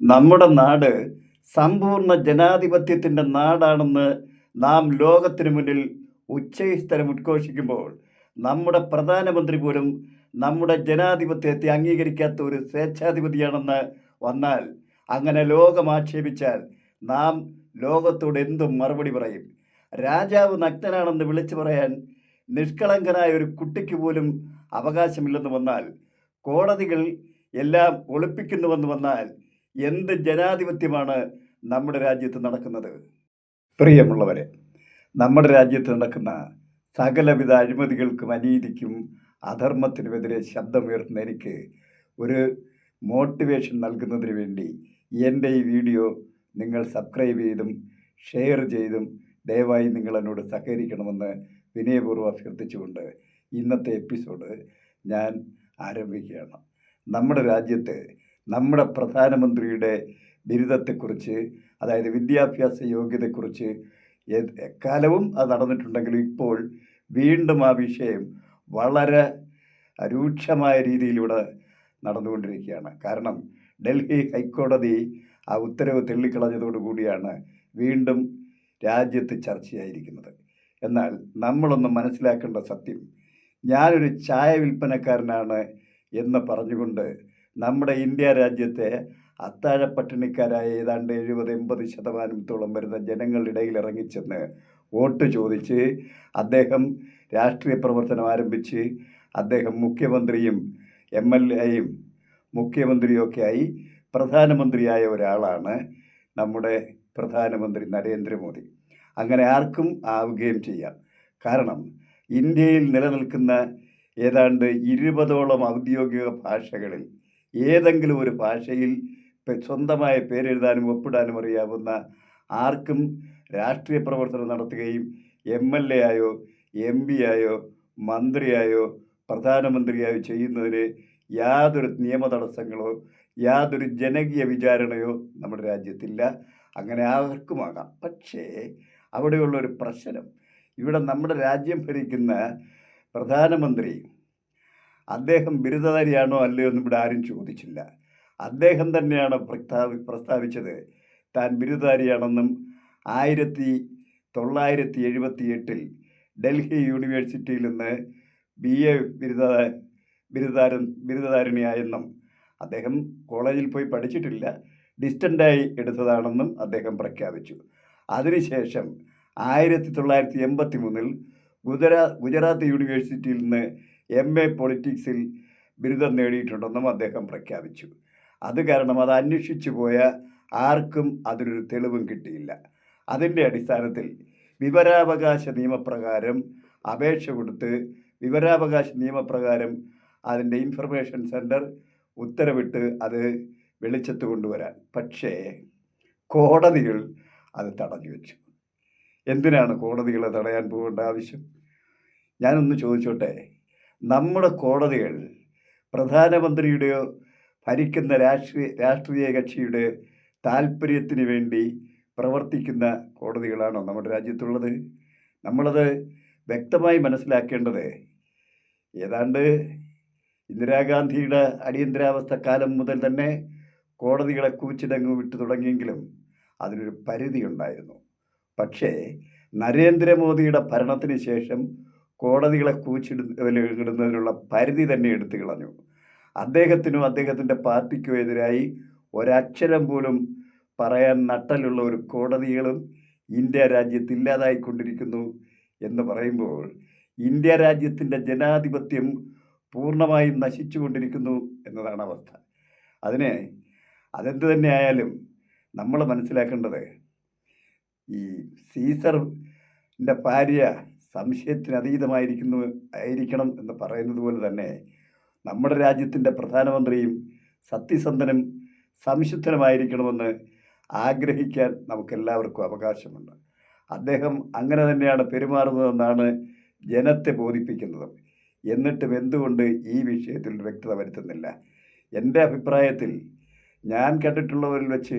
നമ്മുടെ നാട് സമ്പൂർണ ജനാധിപത്യത്തിന്റെ നാടാണെന്ന് നാം ലോകത്തിന് മുന്നിൽ ഉച്ചസ്ഥലം ഉദ്ഘോഷിക്കുമ്പോൾ നമ്മുടെ പ്രധാനമന്ത്രി പോലും നമ്മുടെ ജനാധിപത്യത്തെ അംഗീകരിക്കാത്ത ഒരു സ്വേച്ഛാധിപതിയാണെന്ന് വന്നാൽ അങ്ങനെ ലോകം ആക്ഷേപിച്ചാൽ നാം ലോകത്തോട് എന്തും മറുപടി പറയും. രാജാവ് നഗ്നനാണെന്ന് വിളിച്ചു പറയാൻ നിഷ്കളങ്കനായ ഒരു കുട്ടിക്ക് പോലും അവകാശമില്ലെന്ന് വന്നാൽ കോടതികൾ എല്ലാം ഒളിപ്പിക്കുന്നുവെന്ന് വന്നാൽ എന്ത് ജനാധിപത്യമാണ് നമ്മുടെ രാജ്യത്ത് നടക്കുന്നത്? പ്രിയമുള്ളവരെ നമ്മുടെ രാജ്യത്ത് നടക്കുന്ന സകലവിധ അഴിമതികൾക്കും അനീതിക്കും അധർമ്മത്തിനുമെതിരെ ശബ്ദമുയർത്തുന്ന എനിക്ക് ഒരു മോട്ടിവേഷൻ നൽകുന്നതിന് വേണ്ടി എന്റെ ഈ വീഡിയോ നിങ്ങൾ സബ്സ്ക്രൈബ് ചെയ്തും ഷെയർ ചെയ്തും ദയവായി നിങ്ങൾ എന്നോട് സഹകരിക്കണമെന്ന് വിനയപൂർവം അഭ്യർത്ഥിച്ചുകൊണ്ട് ഇന്നത്തെ എപ്പിസോഡ് ഞാൻ ആരംഭിക്കുകയാണ്. നമ്മുടെ രാജ്യത്ത് നമ്മുടെ പ്രധാനമന്ത്രിയുടെ ബിരുദത്തെക്കുറിച്ച് അതായത് വിദ്യാഭ്യാസ യോഗ്യതയെക്കുറിച്ച് എക്കാലവും അത് നടന്നിട്ടുണ്ടെങ്കിലും ഇപ്പോൾ വീണ്ടും ആ വിഷയം വളരെ രൂക്ഷമായ രീതിയിലൂടെ നടന്നുകൊണ്ടിരിക്കുകയാണ്. കാരണം ഡൽഹി ഹൈക്കോടതി ആ ഉത്തരവ് തള്ളിക്കളഞ്ഞതോടുകൂടിയാണ് വീണ്ടും രാജ്യത്ത് ചർച്ചയായിരിക്കുന്നത്. എന്നാൽ നമ്മളൊന്ന് മനസ്സിലാക്കേണ്ട സത്യം ഞാനൊരു ചായ വിൽപ്പനക്കാരനാണ് എന്ന് പറഞ്ഞുകൊണ്ട് നമ്മുടെ ഇന്ത്യ രാജ്യത്തെ അത്താഴ പട്ടിണിക്കാരായ ഏതാണ്ട് എഴുപത് എൺപത് ശതമാനത്തോളം വരുന്ന ജനങ്ങളുടെ ഇടയിൽ ഇറങ്ങിച്ചെന്ന് വോട്ട് ചോദിച്ച് അദ്ദേഹം രാഷ്ട്രീയ പ്രവർത്തനം ആരംഭിച്ച് അദ്ദേഹം മുഖ്യമന്ത്രിയും എം എൽ എയും മുഖ്യമന്ത്രിയൊക്കെയായി പ്രധാനമന്ത്രിയായ ഒരാളാണ് നമ്മുടെ പ്രധാനമന്ത്രി നരേന്ദ്രമോദി. അങ്ങനെ ആർക്കും ആവുകയും ചെയ്യാം. കാരണം ഇന്ത്യയിൽ നിലനിൽക്കുന്ന ഏതാണ്ട് ഇരുപതോളം ഔദ്യോഗിക ഭാഷകളിൽ ഏതെങ്കിലും ഒരു ഭാഷയിൽ സ്വന്തമായ പേരെഴുതാനും ഒപ്പിടാനും അറിയാവുന്ന ആർക്കും രാഷ്ട്രീയ പ്രവർത്തനം നടത്തുകയും എം എൽ എ ആയോ എം പി ആയോ മന്ത്രിയായോ പ്രധാനമന്ത്രിയായോ ചെയ്യുന്നതിന് യാതൊരു നിയമ തടസ്സങ്ങളോ യാതൊരു ജനകീയ വിചാരണയോ നമ്മുടെ രാജ്യത്തില്ല. അങ്ങനെ ആർക്കുമാകാം പക്ഷേ അവിടെയുള്ള ഒരു പ്രശ്നം. ഇവിടെ നമ്മുടെ രാജ്യം ഭരിക്കുന്ന പ്രധാനമന്ത്രി അദ്ദേഹം ബിരുദധാരിയാണോ അല്ലയോ എന്ന് ഇവിടെ ആരും ചോദിച്ചില്ല. അദ്ദേഹം തന്നെയാണ് പ്രസ്താവി പ്രസ്താവിച്ചത്. താൻ ബിരുദധാരിയാണെന്നും ആയിരത്തി തൊള്ളായിരത്തി എഴുപത്തി എട്ടിൽ ഡൽഹി യൂണിവേഴ്സിറ്റിയിൽ നിന്ന് ബി എ ബിരുദ ബിരുദാരൻ ബിരുദധാരിണിയായെന്നും അദ്ദേഹം കോളേജിൽ പോയി പഠിച്ചിട്ടില്ല. ഡിസ്റ്റന്റായി എടുത്തതാണെന്നും അദ്ദേഹം പ്രഖ്യാപിച്ചു. അതിനുശേഷം ആയിരത്തി തൊള്ളായിരത്തി എൺപത്തി മൂന്നിൽ ഗുജറാ ഗുജറാത്ത് യൂണിവേഴ്സിറ്റിയിൽ നിന്ന് എം എ പൊളിറ്റിക്സിൽ ബിരുദം നേടിയിട്ടുണ്ടെന്നും അദ്ദേഹം പ്രഖ്യാപിച്ചു. അത് കാരണം അത് അന്വേഷിച്ചു പോയ ആർക്കും അതിനൊരു തെളിവും കിട്ടിയില്ല. അതിന്റെ അടിസ്ഥാനത്തിൽ വിവരാവകാശ നിയമപ്രകാരം അപേക്ഷ കൊടുത്ത് വിവരാവകാശ നിയമപ്രകാരം അതിന്റെ ഇൻഫർമേഷൻ സെന്റർ ഉത്തരവിട്ട് അത് വെളിച്ചത്ത് കൊണ്ടുവരാൻ. പക്ഷേ കോടതികൾ അത് തടഞ്ഞു വെച്ചു. എന്തിനാണ് കോടതികളെ തടയാൻ പോകേണ്ട ആവശ്യം? ഞാനൊന്ന് ചോദിച്ചോട്ടെ? നമ്മുടെ കോടതികൾ പ്രധാനമന്ത്രിയുടെയോ ഭരിക്കുന്ന രാഷ്ട്രീയ രാഷ്ട്രീയ കക്ഷിയുടെ താല്പര്യത്തിന് വേണ്ടി പ്രവർത്തിക്കുന്ന കോടതികളാണോ നമ്മുടെ രാജ്യത്തുള്ളത്? നമ്മളത് വ്യക്തമായി മനസ്സിലാക്കേണ്ടത് ഏതാണ്ട് ഇന്ദിരാഗാന്ധിയുടെ അടിയന്തരാവസ്ഥ കാലം മുതൽ തന്നെ കോടതികളെ കൂച്ചിടങ്ങ് വിട്ടു തുടങ്ങിയെങ്കിലും അതിനൊരു പരിധിയുണ്ടായിരുന്നു. പക്ഷേ നരേന്ദ്രമോദിയുടെ ഭരണത്തിന് ശേഷം കോടതികളെ കൂച്ചിടുന്നതിനുള്ള പരിധി തന്നെ എടുത്തു കളഞ്ഞു. അദ്ദേഹത്തിനും അദ്ദേഹത്തിന്റെ പാർട്ടിക്കും എതിരായി ഒരക്ഷരം പോലും പറയാൻ നട്ടലുള്ള ഒരു കോടതികളും ഇന്ത്യ രാജ്യത്ത് ഇല്ലാതായിക്കൊണ്ടിരിക്കുന്നു എന്ന് പറയുമ്പോൾ ഇന്ത്യ രാജ്യത്തിന്റെ ജനാധിപത്യം പൂർണമായും നശിച്ചുകൊണ്ടിരിക്കുന്നു എന്നതാണ് അവസ്ഥ. അതിന് അതെന്ത് തന്നെ ആയാലും നമ്മൾ മനസ്സിലാക്കേണ്ടത് ഈ സീസറിന്റെ ഭാര്യ സംശയത്തിന് അതീതമായിരിക്കുന്നു ആയിരിക്കണം എന്ന് പറയുന്നത് പോലെ തന്നെ നമ്മുടെ രാജ്യത്തിന്റെ പ്രധാനമന്ത്രിയും സത്യസന്ധനും സംശുദ്ധനുമായിരിക്കണമെന്ന് ആഗ്രഹിക്കാൻ നമുക്കെല്ലാവർക്കും അവകാശമുണ്ട്. അദ്ദേഹം അങ്ങനെ തന്നെയാണ് പെരുമാറുന്നതെന്നാണ് ജനത്തെ ബോധിപ്പിക്കുന്നത്. എന്നിട്ടും എന്തുകൊണ്ട് ഈ വിഷയത്തിൽ വ്യക്തത വരുത്തുന്നില്ല? എന്റെ അഭിപ്രായത്തിൽ ഞാൻ കണ്ടിട്ടുള്ളവരിൽ വെച്ച്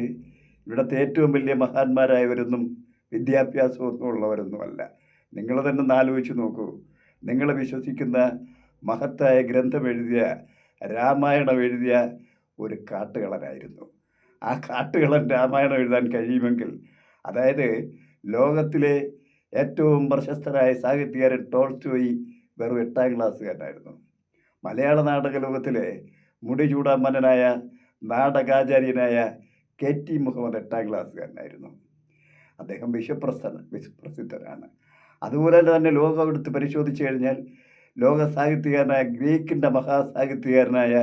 ഇവിടുത്തെ ഏറ്റവും വലിയ മഹാന്മാരായവരൊന്നും വിദ്യാഭ്യാസമൊന്നും ഉള്ളവരൊന്നുമല്ല നിങ്ങൾ തന്നെ ഒന്ന് ആലോചിച്ച് നോക്കൂ. നിങ്ങൾ വിശ്വസിക്കുന്ന മഹത്തായ ഗ്രന്ഥം എഴുതിയ രാമായണം എഴുതിയ ഒരു കാട്ടുകളനായിരുന്നു ആ കാട്ടുകളൻ രാമായണം എഴുതാൻ കഴിയുമെങ്കിൽ അതായത് ലോകത്തിലെ ഏറ്റവും പ്രശസ്തരായ സാഹിത്യകാരൻ ടോൾസ്റ്റോയി വെറും എട്ടാം ക്ലാസ്സുകാരനായിരുന്നു. മലയാള നാടക ലോകത്തിലെ മുടി ചൂടാമന്നനായ നാടകാചാര്യനായ കെ ടി മുഹമ്മദ് എട്ടാം ക്ലാസ്സുകാരനായിരുന്നു. അദ്ദേഹം വിശ്വപ്രസ വിശ്വപ്രസിദ്ധനാണ്. അതുപോലെ തന്നെ ലോകം എടുത്ത് പരിശോധിച്ചു കഴിഞ്ഞാൽ ലോക സാഹിത്യകാരനായ ഗ്രീക്കിന്റെ മഹാസാഹിത്യകാരനായ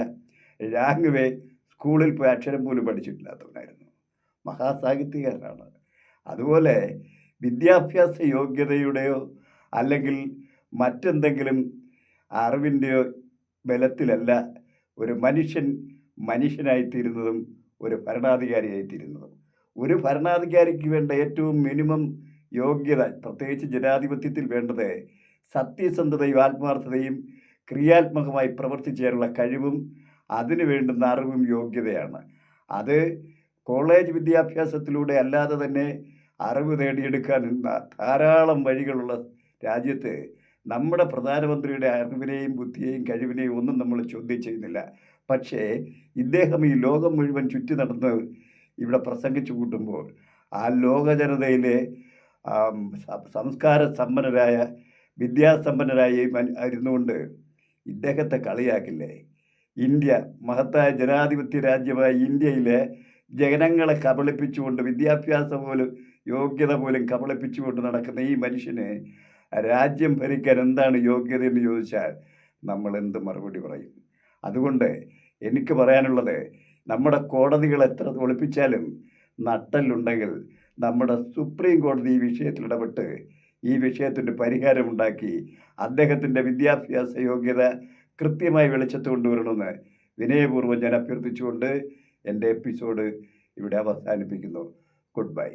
രാങ്വേ സ്കൂളിൽ പോയി അക്ഷരം പോലും പഠിച്ചിട്ടില്ലാത്തവനായിരുന്നു. മഹാസാഹിത്യകാരനാണ്. അതുപോലെ വിദ്യാഭ്യാസ യോഗ്യതയുടെയോ അല്ലെങ്കിൽ മറ്റെന്തെങ്കിലും അറിവിന്റെയോ ബലത്തിലല്ല ഒരു മനുഷ്യൻ മനുഷ്യനായിത്തീരുന്നതും ഒരു ഭരണാധികാരിയായിത്തീരുന്നതും. ഒരു ഭരണാധികാരിക്ക് വേണ്ട ഏറ്റവും മിനിമം യോഗ്യത പ്രത്യേകിച്ച് ജനാധിപത്യത്തിൽ വേണ്ടത് സത്യസന്ധതയും ആത്മാർത്ഥതയും ക്രിയാത്മകമായി പ്രവർത്തിച്ചേരുള്ള കഴിവും അതിനു വേണ്ടുന്ന അറിവും യോഗ്യതയാണ്. അത് കോളേജ് വിദ്യാഭ്യാസത്തിലൂടെ അല്ലാതെ തന്നെ അറിവ് നേടിയെടുക്കാൻ ധാരാളം വഴികളുള്ള രാജ്യത്ത് നമ്മുടെ പ്രധാനമന്ത്രിയുടെ അറിവിനെയും ബുദ്ധിയെയും കഴിവിനെയും ഒന്നും നമ്മൾ ചോദ്യം ചെയ്യുന്നില്ല. പക്ഷേ ഇദ്ദേഹം ഈ ലോകം മുഴുവൻ ചുറ്റി നടന്ന് ഇവിടെ പ്രസംഗിച്ചു കൂട്ടുമ്പോൾ ആ ലോക ജനതയിലെ സംസ്കാര സമ്പന്നരായ വിദ്യാസമ്പന്നരായി ഇരുന്നുകൊണ്ട് ഇദ്ദേഹത്തെ കളിയാക്കില്ലേ? ഇന്ത്യ മഹത്തായ ജനാധിപത്യ രാജ്യമായ ഇന്ത്യയിലെ ജനങ്ങളെ കബളിപ്പിച്ചുകൊണ്ട് വിദ്യാഭ്യാസം പോലും യോഗ്യത പോലും കബളിപ്പിച്ചുകൊണ്ട് നടക്കുന്ന ഈ മനുഷ്യന് രാജ്യം ഭരിക്കാൻ എന്താണ് യോഗ്യത എന്ന് ചോദിച്ചാൽ നമ്മൾ എന്ത് മറുപടി പറയും? അതുകൊണ്ട് എനിക്ക് പറയാനുള്ളത് നമ്മുടെ കോടതികൾ എത്ര ഒളിപ്പിച്ചാലും നട്ടലുണ്ടെങ്കിൽ നമ്മുടെ സുപ്രീം കോടതി ഈ വിഷയത്തിൽ ഇടപെട്ട് ഈ വിഷയത്തിന് പരിഹാരമുണ്ടാക്കി അദ്ദേഹത്തിന്റെ വിദ്യാഭ്യാസ യോഗ്യത കൃത്യമായി വെളിച്ചത്ത് കൊണ്ടുവരണമെന്ന് വിനയപൂർവം ഞാൻ അഭ്യർത്ഥിച്ചുകൊണ്ട് എന്റെ എപ്പിസോഡ് ഇവിടെ അവസാനിപ്പിക്കുന്നു. Good bye.